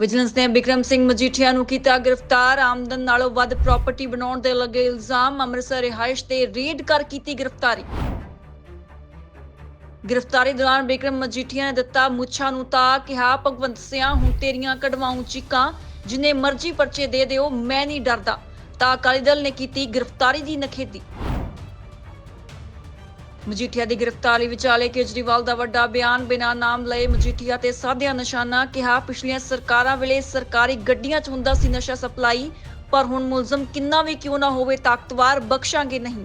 Vigilance ਨੇ ਬਿਕਰਮ ਸਿੰਘ ਮਜੀਠੀਆ ਨੂੰ ਕੀਤਾ ਗ੍ਰਿਫਤਾਰ। ਆਮਦਨ ਨਾਲੋਂ ਵੱਧ ਪ੍ਰਾਪਰਟੀ ਬਣਾਉਣ ਦੇ ਲੱਗੇ ਇਲਜ਼ਾਮ, ਅੰਮ੍ਰਿਤਸਰ ਰਿਹਾਇਸ਼ ਤੇ ਰੇਡ ਕਰ ਕੀਤੀ ਗ੍ਰਿਫਤਾਰੀ। ਗ੍ਰਿਫਤਾਰੀ ਦੌਰਾਨ ਬਿਕਰਮ ਮਜੀਠੀਆ ਨੇ ਦਿੱਤਾ ਮੁੱਛਾਂ ਨੂੰ ਤਾਂ ਕਿਹਾ, ਭਗਵੰਤ ਸਿਆ, ਹੁਣ ਤੇਰੀਆਂ ਕਢਵਾਉਂ ਚੀਕਾਂ, ਜਿੰਨੇ ਮਰਜ਼ੀ ਪਰਚੇ ਦੇ ਦਿਓ, ਮੈਂ ਨਹੀਂ ਡਰਦਾ। ਤਾਂ ਅਕਾਲੀ ਦਲ ਨੇ ਕੀਤੀ ਗ੍ਰਿਫਤਾਰੀ ਦੀ ਨਖੇਦੀ ਮਜੀਠੀਆ ਦੀ ਗ੍ਰਿਫਤਾਰੀ ਵਿਚਾਲੇ ਕੇਜਰੀਵਾਲ ਦਾ ਵੱਡਾ ਬਿਆਨ ਬਿਨਾਂ ਨਾਮ ਲਏ ਮਜੀਠੀਆ ਤੇ ਸਾਧਿਆ ਨਿਸ਼ਾਨਾ ਕਿਹਾ, ਪਿਛਲੀਆਂ ਸਰਕਾਰਾਂ ਵੇਲੇ ਸਰਕਾਰੀ ਗੱਡੀਆਂ 'ਚ ਹੁੰਦਾ ਸੀ ਨਸ਼ਾ ਸਪਲਾਈ, ਪਰ ਹੁਣ ਮੁਲਜ਼ਮ ਕਿੰਨਾ ਵੀ ਕਿਉਂ ਨਾ ਹੋਵੇ ਤਾਕਤਵਰ, ਬਖਸ਼ਾਂਗੇ ਨਹੀਂ।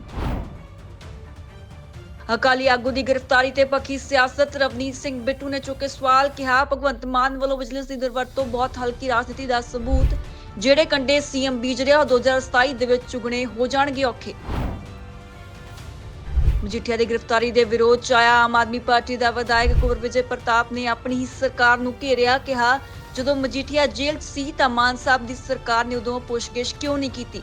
ਅਕਾਲੀ ਆਗੂ ਦੀ ਗ੍ਰਿਫਤਾਰੀ ਤੇ ਪੱਖੀ ਸਿਆਸਤ ਰਵਨੀਤ ਸਿੰਘ ਬਿੱਟੂ ਨੇ ਚੁੱਕੇ ਸਵਾਲ ਕਿਹਾ, ਭਗਵੰਤ ਮਾਨ ਵੱਲੋਂ ਵਿਜੀਲੈਂਸ ਦੀ ਦੁਰਵਰਤੋਂ ਬਹੁਤ ਹਲਕੀ ਰਾਜਨੀਤੀ ਦਾ ਸਬੂਤ, ਜਿਹੜੇ ਕੰਡੇ ਸੀਐਮ ਬੀਜ ਰਿਹਾ ਉਹ 2027 ਦੇ ਵਿੱਚ ਚੁਗਣੇ ਹੋ ਜਾਣਗੇ ਔਖੇ। ਮਜੀਠੀਆ ਦੀ ਗ੍ਰਿਫਤਾਰੀ ਦੇ ਵਿਰੋਧ ਚ ਆਇਆ। ਆਮ ਆਦਮੀ ਪਾਰਟੀ ਦਾ ਵਿਧਾਇਕ ਕੁਵਰ ਵਿਜੇ ਪ੍ਰਤਾਪ ਨੇ ਆਪਣੀ ਹੀ ਸਰਕਾਰ ਨੂੰ ਘੇਰਿਆ, ਕਿਹਾ, ਜਦੋਂ ਮਜੀਠੀਆ ਜੇਲ੍ਹ 'ਚ ਸੀ ਤਾਂ ਮਾਨ ਸਾਹਿਬ ਦੀ ਸਰਕਾਰ ਨੇ ਉਦੋਂ ਪੁੱਛਗਿੱਛ ਕਿਉਂ ਨਹੀਂ ਕੀਤੀ?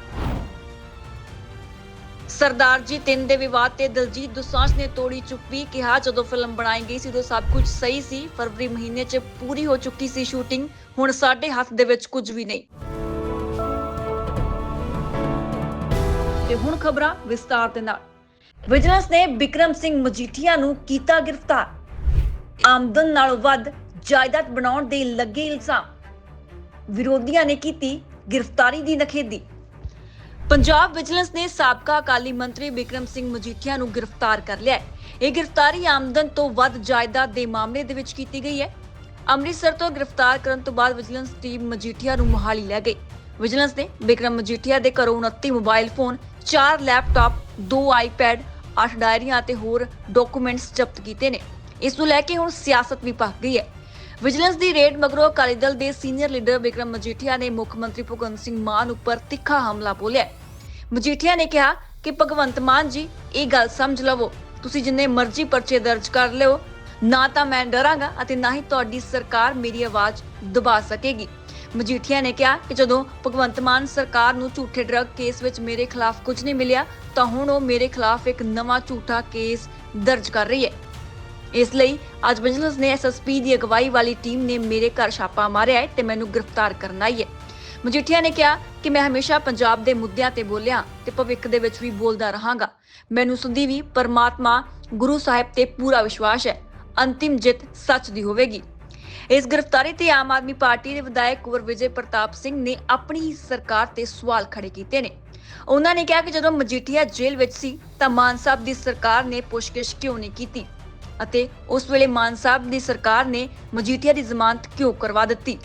ਸਰਦਾਰ ਜੀ, ਤਿੰਨ ਦੇ ਵਿਵਾਦ ਤੇ ਦਲਜੀਤ ਦੋਸਾਂਝ ਨੇ ਤੋੜੀ ਚੁੱਪੀ, ਕਿਹਾ, ਜਦੋਂ ਫਿਲਮ ਬਣਾਈ ਗਈ ਸੀ ਉਦੋਂ ਸਭ ਕੁਝ ਸਹੀ ਸੀ, ਫਰਵਰੀ ਮਹੀਨੇ 'ਚ ਪੂਰੀ ਹੋ ਚੁੱਕੀ ਸੀ ਸ਼ੂਟਿੰਗ, ਹੁਣ ਸਾਡੇ ਹੱਥ ਦੇ ਵਿੱਚ ਕੁਝ ਵੀ ਨਹੀਂ। ਤੇ ਹੁਣ ਖਬਰਾਂ ਵਿਸਤਾਰ ਦੇ ਨਾਲ। ਵਿਜੀਲੈਂਸ ਨੇ ਬਿਕਰਮ ਸਿੰਘ ਮਜੀਠੀਆ ਨੂੰ ਕੀਤਾ ਗ੍ਰਿਫਤਾਰ। ਆਮਦਨ ਨਾਲੋਂ ਵੱਧ ਜਾਇਦਾਦ ਬਣਾਉਣ ਦੇ ਲੱਗੇ ਇਲਜ਼ਾਮ। ਵਿਰੋਧੀਆਂ ਨੇ ਕੀਤੀ ਗ੍ਰਿਫਤਾਰੀ ਦੀ ਨਖੇਦੀ ਪੰਜਾਬ ਵਿਜੀਲੈਂਸ ਨੇ ਸਾਬਕਾ ਅਕਾਲੀ ਮੰਤਰੀ ਬਿਕਰਮ ਸਿੰਘ ਮਜੀਠੀਆ ਨੂੰ ਗ੍ਰਿਫਤਾਰ ਕਰ ਲਿਆ ਹੈ। ਇਹ ਗ੍ਰਿਫਤਾਰੀ ਆਮਦਨ ਤੋਂ ਵੱਧ ਜਾਇਦਾਦ ਦੇ ਮਾਮਲੇ ਦੇ ਵਿੱਚ ਕੀਤੀ ਗਈ ਹੈ। ਅੰਮ੍ਰਿਤਸਰ ਤੋਂ ਗ੍ਰਿਫਤਾਰ ਕਰਨ ਤੋਂ ਬਾਅਦ ਵਿਜੀਲੈਂਸ ਟੀਮ ਮਜੀਠੀਆ ਨੂੰ ਮੁਹਾਲੀ ਲੈ ਗਈ। ਵਿਜੀਲੈਂਸ ਨੇ ਬਿਕਰਮ ਮਜੀਠੀਆ ਦੇ ਘਰੋਂ 29 ਮੋਬਾਈਲ ਫੋਨ 4 ਲੈਪਟਾਪ 2 ਆਈਪੈਡ 8 ਡਾਇਰੀਆਂ ਅਤੇ ਹੋਰ ਡਾਕੂਮੈਂਟਸ ਜ਼ਬਤ ਕੀਤੇ ਨੇ। ਇਸ ਨੂੰ ਲੈ ਕੇ ਹੁਣ ਸਿਆਸਤ ਵੀ ਭਖ ਗਈ ਹੈ। ਵਿਜੀਲੈਂਸ ਦੀ ਰੇਡ ਮਗਰੋਂ ਅਕਾਲੀ ਦਲ ਦੇ ਸੀਨੀਅਰ ਲੀਡਰ ਬਿਕਰਮ ਮਜੀਠੀਆ ਨੇ ਮੁੱਖ ਮੰਤਰੀ ਭਗਵੰਤ ਸਿੰਘ ਮਾਨ ਉੱਪਰ ਤਿੱਖਾ ਹਮਲਾ ਬੋਲਿਆ ਮਜੀਠੀਆ ਨੇ ਕਿਹਾ ਕਿ, ਭਗਵੰਤ ਮਾਨ ਜੀ, ਇਹ ਗੱਲ ਸਮਝ ਲਵੋ। ਤੁਸੀਂ ਜਿੰਨੇ ਮਰਜ਼ੀ ਪਰਚੇ ਦਰਜ ਕਰ ਲਿਓ। ਨਾ ਤਾਂ ਮੈਂ ਡਰਾਂਗਾ ਅਤੇ ਨਾ ਹੀ ਤੁਹਾਡੀ ਸਰਕਾਰ ਮੇਰੀ ਆਵਾਜ਼ ਦਬਾ ਸਕੇਗੀ। ਮਜੀਠੀਆ ਨੇ ਕਿਹਾ ਕਿ ਜਦੋਂ ਭਗਵੰਤ ਮਾਨ ਸਰਕਾਰ ਨੂੰ ਝੂਠੇ ਡਰੱਗ ਕੇਸ ਵਿੱਚ ਮੇਰੇ ਖਿਲਾਫ ਕੁਝ ਨਹੀਂ ਮਿਲਿਆ, ਤਾਂ ਹੁਣ ਉਹ ਮੇਰੇ ਖਿਲਾਫ ਇੱਕ ਨਵਾਂ ਝੂਠਾ ਕੇਸ ਦਰਜ ਕਰ ਰਹੀ ਹੈ। ਇਸ ਲਈ ਅੱਜ ਵਿਜੀਲੈਂਸ ਨੇ ਐਸਐਸਪੀ ਦੀ ਅਗਵਾਈ ਵਾਲੀ ਟੀਮ ਨੇ ਮੇਰੇ ਘਰ ਛਾਪਾ ਮਾਰਿਆ ਹੈ ਤੇ ਮੈਨੂੰ ਗ੍ਰਿਫਤਾਰ ਕਰਨ ਆਈ ਹੈ। ਮਜੀਠੀਆ ਨੇ ਕਿਹਾ ਕਿ ਮੈਂ ਹਮੇਸ਼ਾ ਪੰਜਾਬ ਦੇ ਮੁੱਦਿਆਂ ਤੇ ਬੋਲਿਆ ਤੇ ਭਵਿੱਖ ਦੇ ਵਿੱਚ ਵੀ ਬੋਲਦਾ ਰਹਾਂਗਾ। ਮੈਨੂੰ ਸਦੀ ਵੀ ਪਰਮਾਤਮਾ ਗੁਰੂ ਸਾਹਿਬ ਤੇ ਪੂਰਾ ਵਿਸ਼ਵਾਸ ਹੈ। ਅੰਤਿਮ ਜਿੱਤ ਸੱਚ ਦੀ ਹੋਵੇਗੀ। ਇਸ ਗ੍ਰਿਫਤਾਰੀ ਤੇ ਆਮ ਆਦਮੀ ਪਾਰਟੀ ਦੇ ਵਿਧਾਇਕ ਕੁਵਰ ਵਿਜੇ ਪ੍ਰਤਾਪ ਸਿੰਘ ਨੇ ਆਪਣੀ ਸਰਕਾਰ ਤੇ ਸਵਾਲ ਖੜੇ ਕੀਤੇ ਨੇ। ਉਹਨਾਂ ਨੇ ਕਿਹਾ ਕਿ ਜਦੋਂ ਮਜੀਠੀਆ ਜੇਲ੍ਹ ਵਿੱਚ ਸੀ, ਤਾਂ ਮਾਨ ਸਾਹਿਬ ਦੀ ਸਰਕਾਰ ਨੇ ਪੁੱਛਗਿੱਛ ਕਿਉਂ ਨਹੀਂ ਕੀਤੀ ਅਤੇ ਉਸ ਵੇਲੇ ਮਾਨ ਸਾਹਿਬ ਦੀ ਸਰਕਾਰ ਨੇ ਮਜੀਠੀਆ ਦੀ ਜ਼ਮਾਨਤ ਕਿਉਂ ਕਰਵਾ ਦਿੱਤੀ?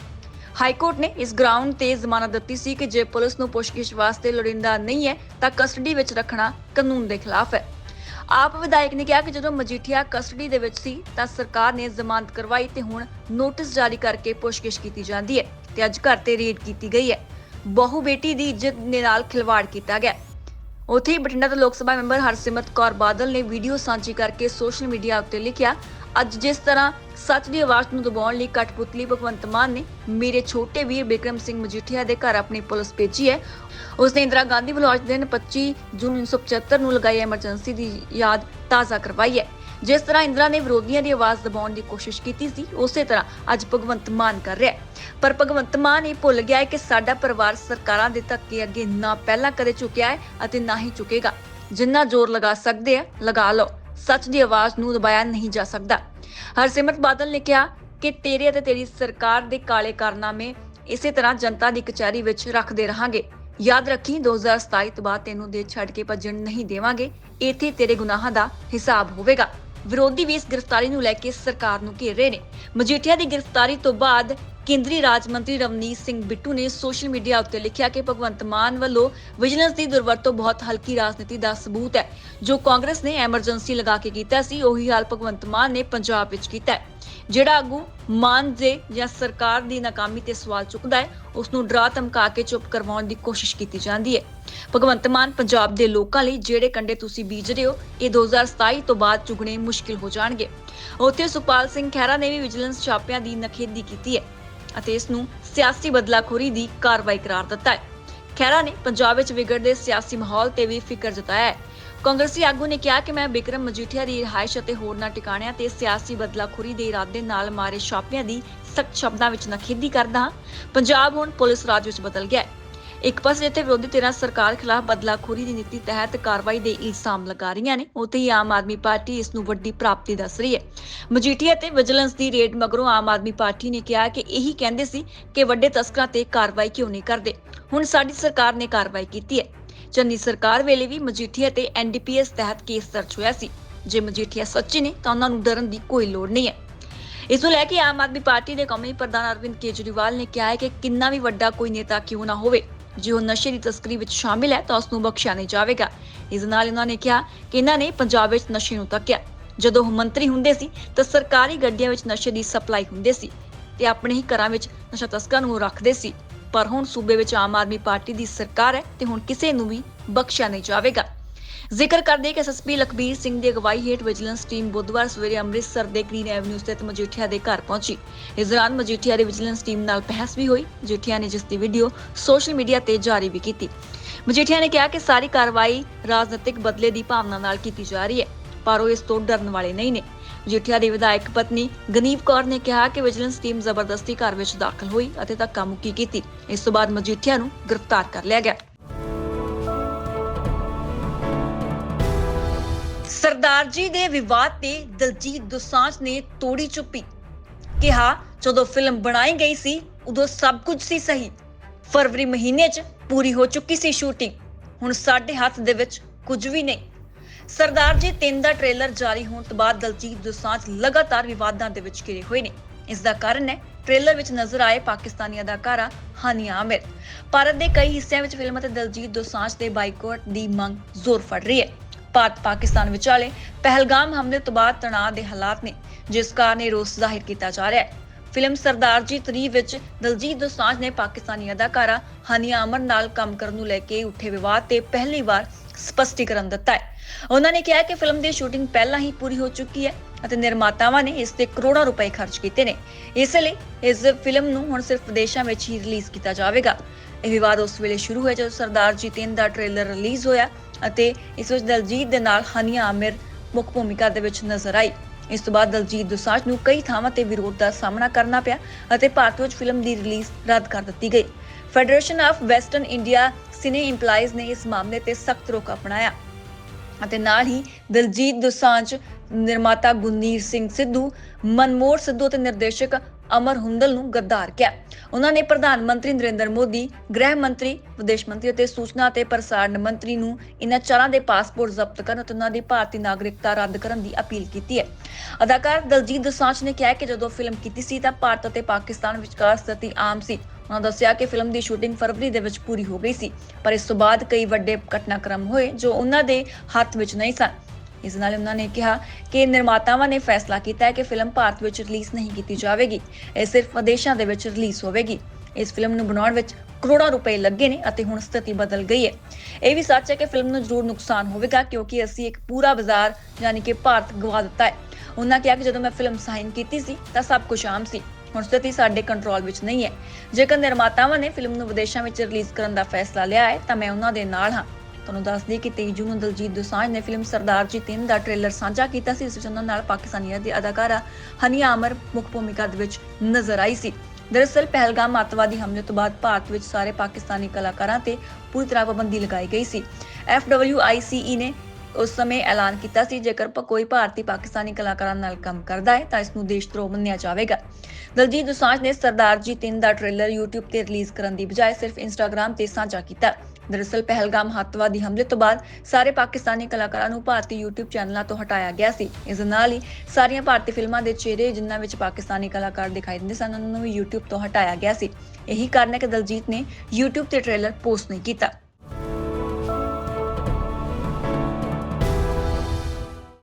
ਹਾਈ ਕੋਰਟ ਨੇ ਇਸ ਗਰਾਊਂਡ ਤੇ ਜ਼ਮਾਨਤ ਦਿੱਤੀ ਸੀ ਕਿ ਜੇ ਪੁਲਿਸ ਨੂੰ ਪੁੱਛਗਿੱਛ ਵਾਸਤੇ ਲੋੜੀਂਦਾ ਨਹੀਂ ਹੈ, ਤਾਂ ਕਸਟਡੀ ਵਿੱਚ ਰੱਖਣਾ ਕਾਨੂੰਨ ਦੇ ਖਿਲਾਫ ਹੈ। ਆਪ ਵਿਧਾਇਕ ਨੇ ਕਿਹਾ ਕਿ ਜਦੋਂ ਮਜੀਠੀਆ ਕਸਟਡੀ ਦੇ ਵਿੱਚ ਸੀ ਤਾਂ ਸਰਕਾਰ ਨੇ ਜ਼ਮਾਨਤ ਕਰਵਾਈ ਤੇ ਹੁਣ ਨੋਟਿਸ ਜਾਰੀ ਕਰਕੇ ਪੁੱਛਗਿੱਛ ਕੀਤੀ ਜਾਂਦੀ ਹੈ ਤੇ ਅੱਜ ਘਰ ਤੇ ਰੇਡ ਕੀਤੀ ਗਈ ਹੈ। ਬਹੁ ਬੇਟੀ ਦੀ ਇੱਜ਼ਤ ਦੇ ਨਾਲ ਖਿਲਵਾੜ ਕੀਤਾ ਗਿਆ ਉੱਥੇ ਹੀ ਬਠਿੰਡਾ ਤੋਂ ਲੋਕ ਸਭਾ ਮੈਂਬਰ ਹਰਸਿਮਰਤ ਕੌਰ ਬਾਦਲ ਨੇ ਵੀਡੀਓ ਸਾਂਝੀ ਕਰਕੇ ਸੋਸ਼ਲ ਮੀਡੀਆ ਉੱਤੇ ਲਿਖਿਆ ਅੱਜ ਜਿਸ ਤਰ੍ਹਾਂ ਸੱਚ ਦੀ ਆਵਾਜ਼ ਨੂੰ ਦਬਾਉਣ ਲਈ ਕਠਪੁਤਲੀ ਭਗਵੰਤ ਮਾਨ ਨੇ ਮੇਰੇ ਛੋਟੇ ਵੀਰ ਬਿਕਰਮ ਸਿੰਘ ਮਜੀਠੀਆ ਦੇ ਘਰ ਆਪਣੀ ਪੁਲਿਸ ਭੇਜੀ ਹੈ। ਉਸਨੇ ਇੰਦਰਾ ਗਾਂਧੀ ਵੱਲੋਂ ਅੱਜ ਦਿਨ 25 ਜੂਨ 1975 ਨੂੰ ਲਗਾਈ ਐਮਰਜੈਂਸੀ ਦੀ ਯਾਦ ਤਾਜ਼ਾ ਕਰਵਾਈ ਹੈ। ਜਿਸ ਤਰ੍ਹਾਂ ਇੰਦਰਾ ਨੇ ਵਿਰੋਧੀਆਂ ਦੀ ਆਵਾਜ਼ ਦਬਾਉਣ ਦੀ ਕੋਸ਼ਿਸ਼ ਕੀਤੀ ਸੀ, ਉਸੇ ਤਰ੍ਹਾਂ ਅੱਜ ਭਗਵੰਤ ਮਾਨ ਕਰ ਰਿਹਾ ਹੈ। ਪਰ ਭਗਵੰਤ ਮਾਨ ਇਹ ਭੁੱਲ ਗਿਆ ਹੈ ਕਿ ਸਾਡਾ ਪਰਿਵਾਰ ਸਰਕਾਰਾਂ ਦੇ ਧੱਕੇ ਅੱਗੇ ਨਾ ਪਹਿਲਾਂ ਕਦੇ ਝੁਕਿਆ ਹੈ ਅਤੇ ਨਾ ਹੀ ਝੁਕੇਗਾ। ਜਿੰਨਾ ਜ਼ੋਰ ਲਗਾ ਸਕਦੇ ਆ, ਲਗਾ ਲਓ। ਸੱਚ ਦੀ ਆਵਾਜ਼ ਨੂੰ ਦਬਾਇਆ ਨਹੀਂ ਜਾ ਸਕਦਾ। ਹਰਸਿਮਰਤ ਬਾਦਲ ਨੇ ਕਿਹਾ ਕਿ ਤੇਰੇ ਅਤੇ ਤੇਰੀ ਸਰਕਾਰ ਦੇ ਕਾਲੇ ਕਾਰਨਾਮੇ ਇਸੇ ਤਰ੍ਹਾਂ ਜਨਤਾ ਦੀ ਕਚਹਿਰੀ ਵਿੱਚ ਰੱਖਦੇ ਰਹਾਂਗੇ। ਯਾਦ ਰੱਖੀ 2027 ਤੋਂ ਬਾਅਦ ਤੈਨੂੰ ਦੇ ਛੱਡ ਕੇ ਭੱਜਣ ਨਹੀਂ ਦੇਵਾਂਗੇ। ਇੱਥੇ ਤੇਰੇ ਗੁਨਾਹਾਂ ਦਾ ਹਿਸਾਬ ਹੋਵੇਗਾ। ਵਿਰੋਧੀ ਵੀ ਇਸ ਗ੍ਰਿਫਤਾਰੀ ਨੂੰ ਲੈ ਕੇ ਸਰਕਾਰ ਨੂੰ ਘੇਰ ਰਹੇ ਨੇ। ਮਜੀਠੀਆ ਦੀ ਗ੍ਰਿਫਤਾਰੀ ਤੋਂ ਬਾਅਦ ਕੇਂਦਰੀ ਰਾਜ ਮੰਤਰੀ ਰਵਨੀਤ ਸਿੰਘ ਬਿੱਟੂ ਨੇ ਸੋਸ਼ਲ ਮੀਡੀਆ ਉੱਤੇ ਲਿਖਿਆ ਕਿ ਭਗਵੰਤ ਮਾਨ ਵੱਲੋਂ ਵਿਜੀਲੈਂਸ ਦੀ ਦੁਰਵਰਤੋਂ ਬਹੁਤ ਹਲਕੀ ਰਾਜਨੀਤੀ ਦਾ ਸਬੂਤ ਹੈ। ਜੋ ਕਾਂਗਰਸ ਨੇ ਐਮਰਜੈਂਸੀ ਲਗਾ ਕੇ ਕੀਤਾ ਸੀ, ਉਹੀ ਹਾਲ ਭਗਵੰਤ ਮਾਨ ਨੇ ਪੰਜਾਬ ਵਿੱਚ ਕੀਤਾ ਹੈ। ਜਿਹੜਾ ਆਗੂ ਮਾਨ ਦੇ ਜਾਂ ਸਰਕਾਰ ਦੀ ਨਾਕਾਮੀ ਤੇ ਸਵਾਲ ਚੁੱਕਦਾ ਹੈ ਉਸ ਨੂੰ ਡਰਾ ਧਮਕਾ ਕੇ ਚੁੱਪ ਕਰਵਾਉਣ ਦੀ ਕੋਸ਼ਿਸ਼ ਕੀਤੀ ਜਾਂਦੀ ਹੈ। ਭਗਵੰਤ ਮਾਨ ਪੰਜਾਬ ਦੇ ਲੋਕਾਂ ਲਈ ਜਿਹੜੇ ਕੰਡੇ ਤੁਸੀਂ ਬੀਜ ਰਹੇ ਹੋ, ਇਹ 2027 ਤੋਂ ਬਾਅਦ ਚੁਗਣੇ ਮੁਸ਼ਕਿਲ ਹੋ ਜਾਣਗੇ। ਉੱਥੇ ਸੁਪਾਲ ਸਿੰਘ ਖਹਿਰਾ ਨੇ ਵੀ ਵਿਜੀਲੈਂਸ ਛਾਪਿਆਂ ਦੀ ਨਖੇਦੀ ਕੀਤੀ ਹੈ। ਅਤੇ ਇਸ ਨੂੰ ਸਿਆਸੀ ਬਦਲਾਖੋਰੀ ਦੀ ਕਾਰਵਾਈ ਕਰਾਰ ਦਿੱਤਾ ਹੈ। ਖਹਿਰਾ ਨੇ ਪੰਜਾਬ ਵਿੱਚ ਵਿਗੜਦੇ ਸਿਆਸੀ ਮਾਹੌਲ ਤੇ ਵੀ ਫਿਕਰ ਜਤਾਇਆ ਹੈ। ਕਾਂਗਰਸੀ ਆਗੂ ਨੇ ਕਿਹਾ ਕਿ ਮੈਂ ਬਿਕਰਮ ਮਜੀਠੀਆ ਦੀ ਰਿਹਾਇਸ਼ ਅਤੇ ਹੋਰਨਾਂ ਟਿਕਾਣਿਆਂ ਤੇ ਸਿਆਸੀ ਬਦਲਾਖੋਰੀ ਦੇ ਇਰਾਦੇ ਨਾਲ ਮਾਰੇ ਛਾਪਿਆਂ ਦੀ ਸਖਤ ਸ਼ਬਦਾਂ ਵਿੱਚ ਨਖੇਦੀ ਕਰਦਾ ਹਾਂ। ਪੰਜਾਬ ਹੁਣ ਪੁਲਿਸ ਰਾਜ ਵਿੱਚ ਬਦਲ ਗਿਆ ਹੈ। ਇੱਕ ਪਾਸੇ ਜਿੱਥੇ ਵਿਰੋਧੀ ਧਿਰਾਂ ਸਰਕਾਰ ਖਿਲਾਫ ਬਦਲਾਖੋਰੀ ਦੀ ਨੀਤੀ ਤਹਿਤ ਕਾਰਵਾਈ ਦੇ ਇਲਜ਼ਾਮ ਲਗਾ ਰਹੀਆਂ ਨੇ। ਉੱਥੇ ਹੀ ਆਮ ਆਦਮੀ ਪਾਰਟੀ ਇਸ ਨੂੰ ਵੱਡੀ ਪ੍ਰਾਪਤੀ ਦੱਸ ਰਹੀ ਹੈ। ਮਜੀਠੀਆ ਤੇ ਵਿਜੀਲੈਂਸ ਦੀ ਰੇਡ ਮਗਰੋਂ ਆਮ ਆਦਮੀ ਪਾਰਟੀ ਨੇ ਕਿਹਾ ਕਿ ਇਹੀ ਕਹਿੰਦੇ ਸੀ ਕਿ ਵੱਡੇ ਤਸਕਰਾਂ ਤੇ ਕਾਰਵਾਈ ਕਿਉਂ ਨਹੀਂ ਕਰਦੇ। ਹੁਣ ਸਾਡੀ ਸਰਕਾਰ ਨੇ ਕਾਰਵਾਈ ਕੀਤੀ ਹੈ। ਚੰਨੀ ਸਰਕਾਰ ਵੇਲੇ ਵੀ ਮਜੀਠੀਆ ਤੇ ਐਨਡੀਪੀਐਸ ਤਹਿਤ ਕੇਸ ਦਰਜ ਹੋਇਆ ਸੀ। ਜੇ ਮਜੀਠੀਆ ਸੱਚੇ ਨੇ ਤਾਂ ਉਹਨਾਂ ਨੂੰ ਡਰਨ ਦੀ ਕੋਈ ਲੋੜ ਨਹੀਂ ਹੈ। ਇਸ ਨੂੰ ਲੈ ਕੇ ਆਮ ਆਦਮੀ ਪਾਰਟੀ ਦੇ ਕੌਮੀ ਪ੍ਰਧਾਨ ਅਰਵਿੰਦ ਕੇਜਰੀਵਾਲ ਨੇ ਕਿਹਾ ਹੈ ਕਿ ਕਿੰਨਾ ਵੀ ਵੱਡਾ ਕੋਈ ਨੇਤਾ ਕਿਉਂ ਨਾ ਹੋਵੇ। ਜੇ ਉਹ ਨਸ਼ੇ ਦੀ ਤਸਕਰੀ ਵਿੱਚ ਸ਼ਾਮਿਲ ਹੈ ਤਾਂ ਉਸ ਨੂੰ ਬਖਸ਼ਿਆ ਨਹੀਂ ਜਾਵੇਗਾ। ਇਸ ਨਾਲ ਇਹਨਾਂ ਨੇ ਕਿਹਾ ਕਿ ਇਹਨਾਂ ਨੇ ਪੰਜਾਬ ਵਿੱਚ ਨਸ਼ੇ ਨੂੰ ਤੱਕਿਆ। ਜਦੋਂ ਉਹ ਮੰਤਰੀ ਹੁੰਦੇ ਸੀ, ਤਾਂ ਸਰਕਾਰੀ ਗੱਡੀਆਂ ਵਿੱਚ ਨਸ਼ੇ ਦੀ ਸਪਲਾਈ ਹੁੰਦੇ ਸੀ ਤੇ ਆਪਣੇ ਹੀ ਘਰਾਂ ਵਿੱਚ ਨਸ਼ਾ ਤਸਕਰਾਂ ਨੂੰ ਰੱਖਦੇ ਸੀ। ਪਰ ਹੁਣ ਸੂਬੇ ਵਿੱਚ ਆਮ ਆਦਮੀ ਪਾਰਟੀ ਦੀ ਸਰਕਾਰ ਹੈ ਤੇ ਹੁਣ ਕਿਸੇ ਨੂੰ ਵੀ ਬਖਸ਼ਿਆ ਨਹੀਂ ਜਾਵੇਗਾ। ਜ਼ਿਕਰ ਕਰਦੇ ਕਿ ਐਸਐਸਪੀ ਲਖਬੀਰ ਸਿੰਘ ਦੀ ਅਗਵਾਈ ਹੇਠ ਵਿਜੀਲੈਂਸ ਟੀਮ ਬੁੱਧਵਾਰ ਸਵੇਰੇ ਅੰਮ੍ਰਿਤਸਰ ਦੇ ਗ੍ਰੀਨ ਐਵਨਿਊ ਸਥਿਤ ਮਜੀਠੀਆ ਦੇ ਘਰ ਪਹੁੰਚੀ। ਇਸ ਦੌਰਾਨ ਮਜੀਠੀਆ ਦੇ ਵਿਜੀਲੈਂਸ ਟੀਮ ਨਾਲ ਬਹਿਸ ਵੀ ਹੋਈ। ਮਜੀਠੀਆ ਨੇ ਜਿਸ ਦੀ ਵੀਡੀਓ ਸੋਸ਼ਲ ਮੀਡੀਆ ਤੇ ਜਾਰੀ ਵੀ ਕੀਤੀ। ਮਜੀਠੀਆ ਨੇ ਕਿਹਾ ਕਿ ਸਾਰੀ ਕਾਰਵਾਈ ਰਾਜਨੀਤਿਕ ਬਦਲੇ ਦੀ ਭਾਵਨਾ ਨਾਲ ਕੀਤੀ ਜਾ ਰਹੀ ਹੈ, ਪਰ ਉਹ ਇਸ ਤੋਂ ਡਰਨ ਵਾਲੇ ਨਹੀਂ ਨੇ। ਮਜੀਠੀਆ ਦੀ ਵਿਧਾਇਕ ਪਤਨੀ ਗਨੀਵ ਕੌਰ ਨੇ ਕਿਹਾ ਕਿ ਵਿਜੀਲੈਂਸ ਟੀਮ ਜ਼ਬਰਦਸਤੀ ਘਰ ਵਿੱਚ ਦਾਖਲ ਹੋਈ ਅਤੇ ਧੱਕਾ ਮੁੱਕੀ ਕੀਤੀ। ਇਸ ਤੋਂ ਬਾਅਦ ਮਜੀਠੀਆ ਨੂੰ ਗ੍ਰਿਫਤਾਰ ਕਰ ਲਿਆ ਗਿਆ। ਸਰਦਾਰ ਜੀ ਦੇ ਵਿਵਾਦ ਤੇ ਦਲਜੀਤ ਦੋਸਾਂਝ ਨੇ ਤੋੜੀ ਚੁੱਪੀ। ਕਿਹਾ, ਜਦੋਂ ਫਿਲਮ ਬਣਾਈ ਗਈ ਸੀ, ਉਦੋਂ ਸਭ ਕੁਝ ਸੀ ਸਹੀ। ਫਰਵਰੀ ਮਹੀਨੇ 'ਚ ਪੂਰੀ ਹੋ ਚੁੱਕੀ ਸੀ ਸ਼ੂਟਿੰਗ। ਹੁਣ ਸਾਡੇ ਹੱਥ ਦੇ ਵਿੱਚ ਕੁਝ ਵੀ ਨਹੀਂ। ਸਰਦਾਰ ਜੀ 3 ਦਾ ਟ੍ਰੇਲਰ ਜਾਰੀ ਹੋਣ ਤੋਂ ਬਾਅਦ ਦਲਜੀਤ ਦੋਸਾਂਝ ਲਗਾਤਾਰ ਵਿਵਾਦਾਂ ਦੇ ਵਿੱਚ ਘਿਰੇ ਹੋਏ ਨੇ। ਇਸ ਦਾ ਕਾਰਨ ਹੈ, ਟ੍ਰੇਲਰ ਵਿੱਚ ਨਜ਼ਰ ਆਏ ਪਾਕਿਸਤਾਨੀ ਅਦਾਕਾਰਾ ਹਾਨੀਆ ਆਮਿਰ। ਭਾਰਤ ਦੇ ਕਈ ਹਿੱਸਿਆਂ ਵਿੱਚ ਫਿਲਮ ਅਤੇ ਦਲਜੀਤ ਦੋਸਾਂਝ ਦੇ ਬਾਈਕਾਟ ਦੀ ਮੰਗ ਜ਼ੋਰ ਫੜ ਰਹੀ ਹੈ। ਭਾਰਤ ਪਾਕਿਸਤਾਨ ਵਿਚਾਲੇ ਪਹਿਲਗਾਮ ਹਮਲੇ ਤੋਂ ਬਾਅਦ ਤਣਾਅ ਦੇ ਹਾਲਾਤ ਨੇ, ਜਿਸ ਕਾਰਨ ਇਹ ਰੋਸ ਜ਼ਾਹਿਰ ਕੀਤਾ ਜਾ ਰਿਹਾ ਹੈ। ਫਿਲਮ ਸਰਦਾਰ ਜੀ 3 ਵਿੱਚ ਦਲਜੀਤ ਦੋਸਾਂਝ ਨੇ ਪਾਕਿਸਤਾਨੀ ਅਦਾਕਾਰਾ ਹਾਨੀਆ ਅਮਰ ਨਾਲ ਕੰਮ ਕਰਨ ਨੂੰ ਲੈ ਕੇ ਉੱਠੇ ਵਿਵਾਦ ਤੇ ਪਹਿਲੀ ਵਾਰ ਸਪਸ਼ਟੀਕਰਨ ਦਿੱਤਾ ਹੈ। ਉਹਨਾਂ ਨੇ ਕਿਹਾ ਕਿ ਫਿਲਮ ਦੀ ਸ਼ੂਟਿੰਗ ਪਹਿਲਾਂ ਹੀ ਪੂਰੀ ਹੋ ਚੁੱਕੀ ਹੈ ਅਤੇ ਨਿਰਮਾਤਾਵਾਂ ਨੇ ਇਸ ਤੇ ਕਰੋੜਾਂ ਰੁਪਏ ਖਰਚ ਕੀਤੇ ਨੇ। ਇਸ ਲਈ ਇਸ ਫਿਲਮ ਨੂੰ ਹੁਣ ਸਿਰਫ ਵਿਦੇਸ਼ਾਂ ਵਿੱਚ ਹੀ ਰਿਲੀਜ਼ ਕੀਤਾ ਜਾਵੇਗਾ। ਇਹ ਵਿਵਾਦ ਉਸ ਵੇਲੇ ਸ਼ੁਰੂ ਹੋਇਆ ਜਦੋਂ ਸਰਦਾਰ ਜੀ 3 ਦਾ ਟ੍ਰੇਲਰ ਰਿਲੀਜ਼ ਹੋਇਆ ਅਤੇ ਇਸ ਵਿੱਚ ਦਲਜੀਤ ਦੇ ਨਾਲ ਹਨੀਆ ਆਮਿਰ ਮੁੱਖ ਭੂਮਿਕਾ ਦੇ ਵਿੱਚ ਨਜ਼ਰ ਆਈ। ਇਸ ਤੋਂ ਬਾਅਦ ਦਲਜੀਤ ਦੋਸਾਂਝ ਨੂੰ ਕਈ ਥਾਵਾਂ ਤੇ ਵਿਰੋਧ ਦਾ ਸਾਹਮਣਾ ਕਰਨਾ ਪਿਆ ਅਤੇ ਭਾਰਤ ਵਿੱਚ ਫਿਲਮ ਦੀ ਰਿਲੀਜ਼ ਰੱਦ ਕਰ ਦਿੱਤੀ ਗਈ। Federation of western India cine employees ਨੇ ਇਸ ਮਾਮਲੇ ਤੇ ਸਖਤ ਰੁਖ ਅਪਣਾਇਆ ਅਤੇ ਨਾਲ ਹੀ ਦਲਜੀਤ ਦੋਸਾਂਝ ਨਿਰਮਾਤਾ ਗੁਰਨੀਤ ਸਿੰਘ ਸਿੱਧੂ ਮਨਮੋਹਰ ਸਿੱਧੂ ਤੇ ਨਿਰਦੇਸ਼ਕ ਅਮਰ ਹੁੰਦਲ ਨੂੰ ਗੱਦਾਰ ਕਿਹਾ। ਉਹਨਾਂ ਨੇ ਪ੍ਰਧਾਨ ਮੰਤਰੀ ਨਰਿੰਦਰ ਮੋਦੀ, ਗ੍ਰਹਿ ਮੰਤਰੀ, ਵਿਦੇਸ਼ ਮੰਤਰੀ ਅਤੇ ਸੂਚਨਾ ਅਤੇ ਪ੍ਰਸਾਰਣ ਮੰਤਰੀ ਨੂੰ ਇਨ੍ਹਾਂ ਚਾਰਾਂ ਦੇ ਪਾਸਪੋਰਟ ਜ਼ਬਤ ਕਰਨ ਅਤੇ ਉਹਨਾਂ ਦੀ ਭਾਰਤੀ ਨਾਗਰਿਕਤਾ ਰੱਦ ਕਰਨ ਦੀ ਅਪੀਲ ਕੀਤੀ ਹੈ। ਅਦਾਕਾਰ ਦਲਜੀਤ ਦੋਸਾਂਝ ਨੇ ਕਿਹਾ ਕਿ ਜਦੋਂ ਫਿਲਮ ਕੀਤੀ ਸੀ ਤਾਂ ਭਾਰਤ ਅਤੇ ਪਾਕਿਸਤਾਨ ਵਿਚਕਾਰ ਸਥਿਤੀ ਆਮ ਸੀ। ਉਹਨਾਂ ਦੱਸਿਆ ਕਿ ਫਿਲਮ ਦੀ ਸ਼ੂਟਿੰਗ ਫਰਵਰੀ ਦੇ ਵਿੱਚ ਪੂਰੀ ਹੋ ਗਈ ਸੀ, ਪਰ ਇਸ ਤੋਂ ਬਾਅਦ ਕਈ ਵੱਡੇ ਘਟਨਾਕ੍ਰਮ ਹੋਏ ਜੋ ਉਹਨਾਂ ਦੇ ਹੱਥ ਵਿੱਚ ਨਹੀਂ ਸਨ। ਇਸ ਨਾਲ ਉਹਨਾਂ ਨੇ ਕਿਹਾ ਕਿ ਨਿਰਮਾਤਾਵਾਂ ਨੇ ਫੈਸਲਾ ਕੀਤਾ ਹੈ ਕਿ ਫਿਲਮ ਭਾਰਤ ਵਿੱਚ ਰਿਲੀਜ਼ ਨਹੀਂ ਕੀਤੀ ਜਾਵੇਗੀ, ਇਹ ਸਿਰਫ ਵਿਦੇਸ਼ਾਂ ਦੇ ਵਿੱਚ ਰਿਲੀਜ਼ ਹੋਵੇਗੀ। ਇਸ ਫਿਲਮ ਨੂੰ ਬਣਾਉਣ ਵਿੱਚ ਕਰੋੜਾਂ ਰੁਪਏ ਲੱਗੇ ਨੇ ਅਤੇ ਹੁਣ ਸਥਿਤੀ ਬਦਲ ਗਈ ਹੈ। ਇਹ ਵੀ ਸੱਚ ਹੈ ਕਿ ਫਿਲਮ ਨੂੰ ਜ਼ਰੂਰ ਨੁਕਸਾਨ ਹੋਵੇਗਾ ਕਿਉਂਕਿ ਅਸੀਂ ਇੱਕ ਪੂਰਾ ਬਾਜ਼ਾਰ ਯਾਨੀ ਕਿ ਭਾਰਤ ਗਵਾ ਦਿੱਤਾ ਹੈ। ਉਹਨਾਂ ਕਿਹਾ ਕਿ ਜਦੋਂ ਮੈਂ ਫਿਲਮ ਸਾਈਨ ਕੀਤੀ ਸੀ ਤਾਂ ਸਭ ਕੁਝ ਆਮ ਸੀ। ਹੁਣ ਸਥਿਤੀ ਸਾਡੇ ਕੰਟਰੋਲ ਵਿੱਚ ਨਹੀਂ ਹੈ। ਜੇਕਰ ਨਿਰਮਾਤਾਵਾਂ ਨੇ ਫਿਲਮ ਨੂੰ ਵਿਦੇਸ਼ਾਂ ਵਿੱਚ ਰਿਲੀਜ਼ ਕਰਨ ਦਾ ਫੈਸਲਾ ਲਿਆ ਹੈ ਤਾਂ ਮੈਂ ਉਹਨਾਂ ਦੇ ਨਾਲ ਹਾਂ। ਤੁਹਾਨੂੰ ਦੱਸ ਦਈਏ ਕਿ 23 ਜੂਨ ਨੂੰ ਦਲਜੀਤ ਦੋਸਾਂਝ ਨੇ ਫਿਲਮ ਸਰਦਾਰ ਜੀ 3 ਦਾ ਟ੍ਰੇਲਰ ਸਾਂਝਾ ਕੀਤਾ ਸੀ, ਇਸ ਵਿੱਚ ਉਹਨਾਂ ਨਾਲ ਪਾਕਿਸਤਾਨੀ ਦੀ ਅਦਾਕਾਰਾ ਹਨੀਆ ਆਮਰ ਮੁੱਖ ਭੂਮਿਕਾ ਦੇ ਵਿੱਚ ਨਜ਼ਰ ਆਈ ਸੀ। ਦਰਅਸਲ, ਪਹਿਲਗਾਮ ਅੱਤਵਾਦੀ ਹਮਲੇ ਤੋਂ ਬਾਅਦ ਭਾਰਤ ਵਿੱਚ ਸਾਰੇ ਪਾਕਿਸਤਾਨੀ ਕਲਾਕਾਰਾਂ ਤੇ ਪੂਰੀ ਤਰ੍ਹਾਂ ਪਾਬੰਦੀ ਲਗਾਈ ਗਈ ਸੀ। FWICE ਨੇ ਉਸ ਸਮੇਂ ਐਲਾਨ ਕੀਤਾ ਸੀ, ਜੇਕਰ ਕੋਈ ਭਾਰਤੀ ਪਾਕਿਸਤਾਨੀ ਕਲਾਕਾਰਾਂ ਨਾਲ ਕੰਮ ਕਰਦਾ ਹੈ, ਤਾਂ ਇਸ ਨੂੰ ਦੇਸ਼ਧਰੋਹ ਮੰਨਿਆ ਜਾਵੇਗਾ। ਦਲਜੀਤ ਦੋਸਾਂਝ ਨੇ ਸਰਦਾਰ ਜੀ 3 ਦਾ ਟ੍ਰੇਲਰ YouTube ਤੇ ਰਿਲੀਜ਼ ਕਰਨ ਦੀ ਬਜਾਏ ਸਿਰਫ Instagram ਤੇ ਸਾਂਝਾ ਕੀਤਾ। ਦਰਅਸਲ ਪਹਿਲਗਾਮ ਹੱਤਵਾਦੀ ਹਮਲੇ ਤੋਂ ਬਾਅਦ ਸਾਰੇ ਪਾਕਿਸਤਾਨੀ ਕਲਾਕਾਰਾਂ ਨੂੰ ਭਾਰਤੀ YouTube ਚੈਨਲਾਂ ਤੋਂ ਹਟਾਇਆ ਗਿਆ ਸੀ। ਇਸ ਦੇ ਨਾਲ ਹੀ ਸਾਰੀਆਂ ਭਾਰਤੀ ਫਿਲਮਾਂ ਦੇ ਚਿਹਰੇ ਜਿਨ੍ਹਾਂ ਵਿੱਚ ਪਾਕਿਸਤਾਨੀ ਕਲਾਕਾਰ ਦਿਖਾਈ ਦਿੰਦੇ ਸਨ, ਉਹਨਾਂ ਨੂੰ ਵੀ YouTube ਤੋਂ ਹਟਾਇਆ ਗਿਆ ਸੀ। ਇਹੀ ਕਾਰਨ ਹੈ ਕਿ ਦਲਜੀਤ ਨੇ YouTube ਤੇ ਟ੍ਰੇਲਰ ਪੋਸਟ ਨਹੀਂ ਕੀਤਾ।